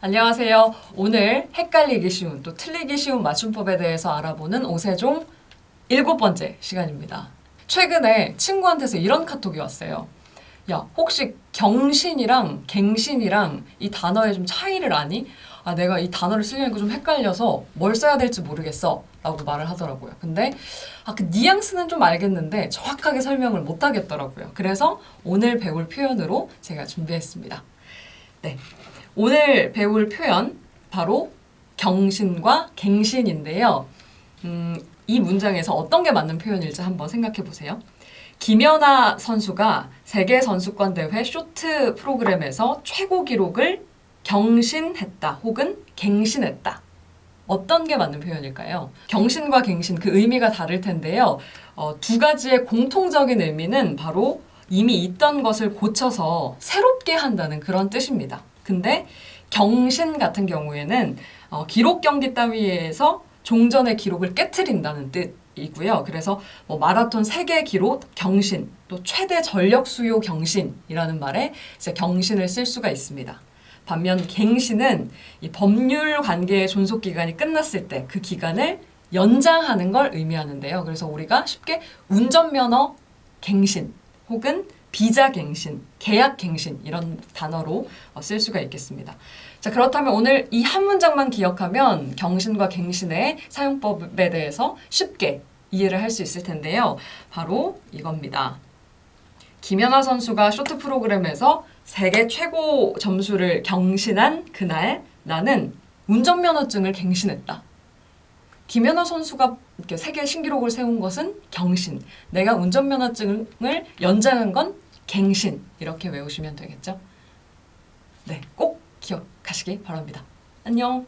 안녕하세요. 오늘 헷갈리기 쉬운 또 틀리기 쉬운 맞춤법에 대해서 알아보는 오세종 일곱 번째 시간입니다. 최근에 친구한테서 이런 카톡이 왔어요. 야, 혹시 경신이랑 갱신이랑 이 단어의 좀 차이를 아니? 아, 내가 이 단어를 쓰려니까 좀 헷갈려서 뭘 써야 될지 모르겠어. 라고 말을 하더라고요. 근데, 아, 그 뉘앙스는 좀 알겠는데 정확하게 설명을 못 하겠더라고요. 그래서 오늘 배울 표현으로 제가 준비했습니다. 네. 오늘 배울 표현, 바로 경신과 갱신인데요. 음, 이 문장에서 어떤 게 맞는 표현일지 한번 생각해 보세요. 김연아 선수가 세계 선수권 대회 쇼트 프로그램에서 최고 기록을 경신했다 혹은 갱신했다. 어떤 게 맞는 표현일까요? 경신과 갱신 그 의미가 다를 텐데요. 어, 두 가지의 공통적인 의미는 바로 이미 있던 것을 고쳐서 새롭게 한다는 그런 뜻입니다. 근데 경신 같은 경우에는 어, 기록 경기 따위에서 종전의 기록을 깨트린다는 뜻이고요. 그래서 뭐 마라톤 세계 기록 경신, 또 최대 전력 수요 경신이라는 말에 이제 경신을 쓸 수가 있습니다. 반면 갱신은 이 법률 관계의 존속 기간이 끝났을 때 그 기간을 연장하는 걸 의미하는데요. 그래서 우리가 쉽게 운전면허 갱신 혹은 비자 갱신, 계약 갱신 이런 단어로 어, 쓸 수가 있겠습니다. 자, 그렇다면 오늘 이 한 문장만 기억하면 경신과 갱신의 사용법에 대해서 쉽게 이해를 할 수 있을 텐데요. 바로 이겁니다. 김연아 선수가 쇼트 프로그램에서 세계 최고 점수를 경신한 그날 나는 운전면허증을 갱신했다. 김연아 선수가 세계 신기록을 세운 것은 경신. 내가 운전면허증을 연장한 건 갱신. 이렇게 외우시면 되겠죠? 네, 꼭 기억하시기 바랍니다. 안녕.